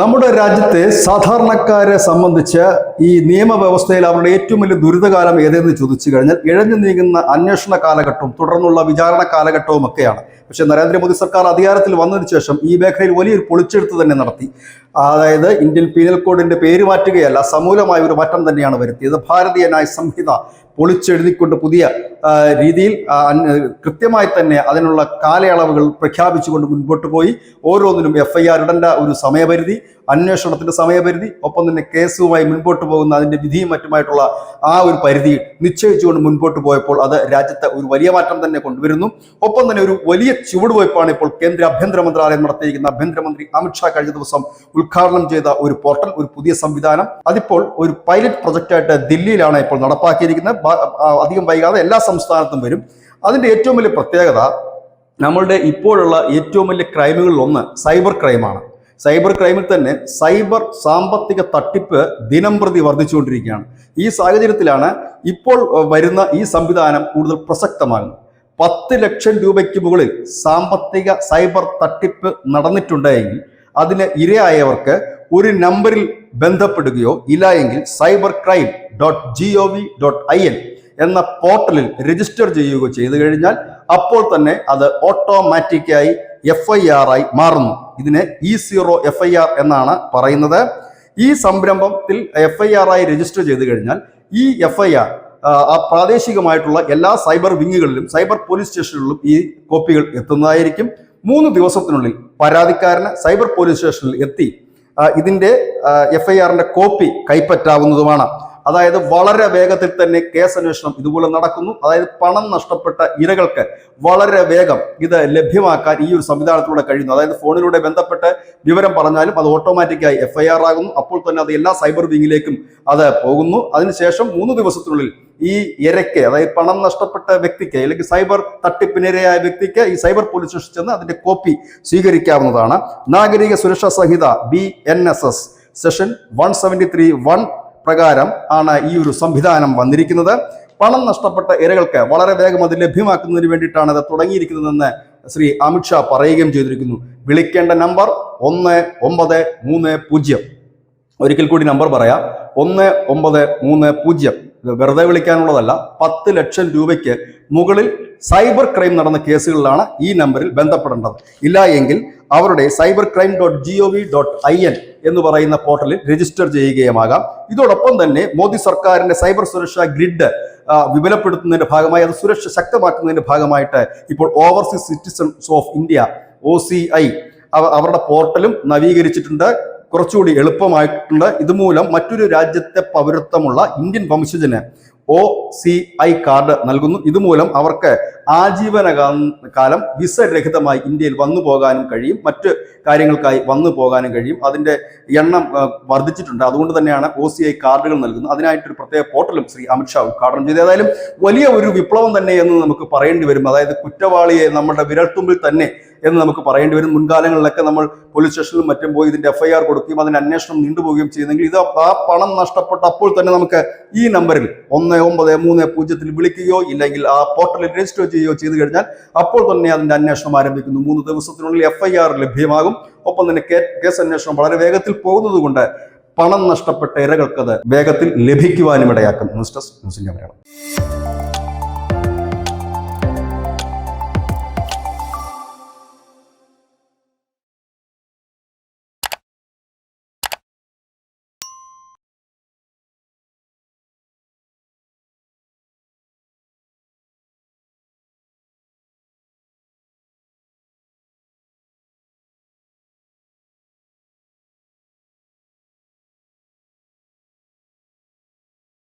നമ്മുടെ രാജ്യത്തെ സാധാരണക്കാരെ സംബന്ധിച്ച് ഈ നിയമവ്യവസ്ഥയിൽ അവരുടെ ഏറ്റവും വലിയ ദുരിതകാലം ഏതെന്ന് ചോദിച്ചു കഴിഞ്ഞാൽ ഇഴഞ്ഞു നീങ്ങുന്ന അന്വേഷണ കാലഘട്ടവും തുടർന്നുള്ള വിചാരണ കാലഘട്ടവും ഒക്കെയാണ്. പക്ഷേ നരേന്ദ്രമോദി സർക്കാർ അധികാരത്തിൽ വന്നതിന് ശേഷം ഈ മേഖലയിൽ വലിയൊരു പൊളിച്ചെടുത്ത് തന്നെ നടത്തി. അതായത് ഇന്ത്യൻ പീനൽ കോഡിന്റെ പേര് മാറ്റുകയല്ല സമൂലമായ ഒരു മാറ്റം തന്നെയാണ് വരുത്തിയത്. ഭാരതീയ ന്യായ സംഹിത പൊളിച്ചെഴുതിക്കൊണ്ട് പുതിയ രീതിയിൽ കൃത്യമായി തന്നെ അതിനുള്ള കാലയളവുകൾ പ്രഖ്യാപിച്ചുകൊണ്ട് മുൻപോട്ട് പോയി. ഓരോന്നിനും എഫ് ഐ ആർ ഇടേണ്ട ഒരു സമയപരിധി. അന്വേഷണത്തിന്റെ സമയപരിധി ഒപ്പം തന്നെ കേസുമായി മുൻപോട്ട് പോകുന്ന അതിന്റെ വിധിയും മറ്റുമായിട്ടുള്ള ആ ഒരു പരിധി നിശ്ചയിച്ചുകൊണ്ട് മുൻപോട്ട് പോയപ്പോൾ അത് രാജ്യത്തെ ഒരു വലിയ മാറ്റം തന്നെ കൊണ്ടുവരുന്നു. ഒപ്പം തന്നെ ഒരു വലിയ ചുവടുവയ്പ്പാണ് ഇപ്പോൾ കേന്ദ്ര ആഭ്യന്തര മന്ത്രാലയം നടത്തിയിരിക്കുന്ന ആഭ്യന്തരമന്ത്രി അമിത്ഷാ കഴിഞ്ഞ ദിവസം ഉദ്ഘാടനം ചെയ്ത ഒരു പോർട്ടൽ ഒരു പുതിയ സംവിധാനം. അതിപ്പോൾ ഒരു പൈലറ്റ് പ്രൊജക്റ്റായിട്ട് ദില്ലിയിലാണ് ഇപ്പോൾ നടപ്പാക്കിയിരിക്കുന്നത്. അധികം വൈകാതെ എല്ലാ സംസ്ഥാനത്തും വരും. അതിന്റെ ഏറ്റവും വലിയ പ്രത്യേകത നമ്മളുടെ ഇപ്പോഴുള്ള ഏറ്റവും വലിയ ക്രൈമുകളിൽ ഒന്ന് സൈബർ ക്രൈമാണ്. സൈബർ ക്രൈമിൽ തന്നെ സൈബർ സാമ്പത്തിക തട്ടിപ്പ് ദിനം പ്രതി വർദ്ധിച്ചുകൊണ്ടിരിക്കുകയാണ്. ഈ സാഹചര്യത്തിലാണ് ഇപ്പോൾ വരുന്ന ഈ സംവിധാനം കൂടുതൽ പ്രസക്തമാകുന്നത്. പത്ത് ലക്ഷം രൂപയ്ക്ക് മുകളിൽ സാമ്പത്തിക സൈബർ തട്ടിപ്പ് നടന്നിട്ടുണ്ടെങ്കിൽ അതിന് ഇരയായവർക്ക് ഒരു നമ്പറിൽ ബന്ധപ്പെടുകയോ ഇല്ല എങ്കിൽ cyber crime dot G O V dot I N എന്ന പോർട്ടലിൽ രജിസ്റ്റർ ചെയ്യുകയോ ചെയ്തു കഴിഞ്ഞാൽ അപ്പോൾ തന്നെ അത് ഓട്ടോമാറ്റിക്കായി എഫ് ഐ ആർ ആയി മാറുന്നു. ഇതിനെ E zero F I R എന്നാണ് പറയുന്നത്. ഈ സംരംഭത്തിൽ എഫ് ഐ ആർ ആയി രജിസ്റ്റർ ചെയ്തു കഴിഞ്ഞാൽ ഈ എഫ് ഐ ആർ ആ പ്രാദേശികമായിട്ടുള്ള എല്ലാ സൈബർ വിങ്ങുകളിലും സൈബർ പോലീസ് സ്റ്റേഷനുകളിലും ഈ കോപ്പികൾ എത്തുന്നതായിരിക്കും. മൂന്ന് ദിവസത്തിനുള്ളിൽ പരാതിക്കാരന് സൈബർ പോലീസ് സ്റ്റേഷനിൽ എത്തി ഇതിന്റെ എഫ് ഐ ആറിന്റെ കോപ്പി കൈപ്പറ്റാവുന്നതുമാണ്. അതായത് വളരെ വേഗത്തിൽ തന്നെ കേസ് അന്വേഷണം ഇതുപോലെ നടക്കുന്നു. അതായത് പണം നഷ്ടപ്പെട്ട ഇരകൾക്ക് വളരെ വേഗം ഇത് ലഭ്യമാക്കാൻ ഈ ഒരു സംവിധാനത്തിലൂടെ കഴിയുന്നു. അതായത് ഫോണിലൂടെ ബന്ധപ്പെട്ട് വിവരം പറഞ്ഞാലും അത് ഓട്ടോമാറ്റിക്കായി എഫ് ഐ ആർ ആകുന്നു. അപ്പോൾ തന്നെ അത് എല്ലാ സൈബർ വിങ്ങിലേക്കും അത് പോകുന്നു. അതിനുശേഷം മൂന്ന് ദിവസത്തിനുള്ളിൽ ഈ ഇരയ്ക്ക് അതായത് പണം നഷ്ടപ്പെട്ട വ്യക്തിക്ക് അല്ലെങ്കിൽ സൈബർ തട്ടിപ്പിനിരയായ വ്യക്തിക്ക് ഈ സൈബർ പോലീസ് സ്റ്റേഷനിൽ ചെന്ന് അതിന്റെ കോപ്പി സ്വീകരിക്കാവുന്നതാണ്. നാഗരിക സുരക്ഷാ സംഹിത B N S S section one seventy three one പ്രകാരം ആണ് ഈ ഒരു സംവിധാനം വന്നിരിക്കുന്നത്. പണം നഷ്ടപ്പെട്ട ഇരകൾക്ക് വളരെ വേഗം അത് ലഭ്യമാക്കുന്നതിന് വേണ്ടിയിട്ടാണ് അത് തുടങ്ങിയിരിക്കുന്നതെന്ന് ശ്രീ അമിത്ഷാ പറയുകയും ചെയ്തിരിക്കുന്നു. വിളിക്കേണ്ട നമ്പർ ഒന്ന് ഒമ്പത് മൂന്ന് പൂജ്യം. ഒരിക്കൽ കൂടി നമ്പർ പറയാം. ഒന്ന് ഒമ്പത് മൂന്ന് പൂജ്യം. വെറുതെ വിളിക്കാനുള്ളതല്ല പത്ത് ലക്ഷം രൂപയ്ക്ക് മുകളിൽ സൈബർ ക്രൈം നടന്ന കേസുകളിലാണ് ഈ നമ്പറിൽ ബന്ധപ്പെടേണ്ടത്. ഇല്ല എങ്കിൽ അവരുടെ cyber crime dot G O V dot I N എന്ന് പറയുന്ന പോർട്ടലിൽ രജിസ്റ്റർ ചെയ്യുകയുമാകാം. ഇതോടൊപ്പം തന്നെ മോദി സർക്കാരിന്റെ സൈബർ സുരക്ഷാ ഗ്രിഡ് വിപുലപ്പെടുത്തുന്നതിന്റെ ഭാഗമായി അത് സുരക്ഷ ശക്തമാക്കുന്നതിന്റെ ഭാഗമായിട്ട് ഇപ്പോൾ overseas citizens of India O C I അവരുടെ പോർട്ടലും നവീകരിച്ചിട്ടുണ്ട്. കുറച്ചുകൂടി എളുപ്പമായിട്ടുണ്ട് ഇതുമൂലം മറ്റൊരു രാജ്യത്തെ പൗരത്വമുള്ള ഇന്ത്യൻ വംശജന് ഒ സി ഐ കാർഡ് നൽകുന്നു. ഇതുമൂലം അവർക്ക് ആജീവന കാലം വിസ രഹിതമായി ഇന്ത്യയിൽ വന്നു പോകാനും കഴിയും. മറ്റ് കാര്യങ്ങൾക്കായി വന്നു പോകാനും കഴിയും. അതിന്റെ എണ്ണം വർദ്ധിച്ചിട്ടുണ്ട്. അതുകൊണ്ട് തന്നെയാണ് ഒ സി ഐ കാർഡുകൾ നൽകുന്നത്. അതിനായിട്ടൊരു പ്രത്യേക പോർട്ടലും ശ്രീ അമിത്ഷാ ഉദ്ഘാടനം ചെയ്തു ഏതായാലും വലിയ ഒരു വിപ്ലവം തന്നെ എന്ന് നമുക്ക് പറയേണ്ടി വരും. അതായത് കുറ്റവാളിയെ നമ്മുടെ വിരൽത്തുമ്പിൽ തന്നെ എന്ന് നമുക്ക് പറയേണ്ടി വരും. മുൻകാലങ്ങളിലൊക്കെ നമ്മൾ പോലീസ് സ്റ്റേഷനിലും മറ്റും പോയി ഇതിന്റെ എഫ്ഐആർ കൊടുക്കുകയും അതിന്റെ അന്വേഷണം നീണ്ടുപോവുകയും ചെയ്യുന്നെങ്കിൽ ഇത് ആ പണം നഷ്ടപ്പെട്ട അപ്പോൾ തന്നെ നമുക്ക് ഈ നമ്പറിൽ ഒന്ന് ഒമ്പത് മൂന്ന് പൂജ്യത്തിൽ വിളിക്കുകയോ ഇല്ലെങ്കിൽ ആ പോർട്ടലിൽ രജിസ്റ്റർ ചെയ്യുകയോ ചെയ്തു കഴിഞ്ഞാൽ അപ്പോൾ തന്നെ അതിന്റെ അന്വേഷണം ആരംഭിക്കുന്നു. മൂന്ന് ദിവസത്തിനുള്ളിൽ എഫ് ഐ ആർ ലഭ്യമാകും. ഒപ്പം തന്നെ കേസ് അന്വേഷണം വളരെ വേഗത്തിൽ പോകുന്നത് കൊണ്ട് പണം നഷ്ടപ്പെട്ട ഇരകൾക്കത് വേഗത്തിൽ ലഭിക്കുവാനും ഇടയാക്കും. News desk news Malayalam.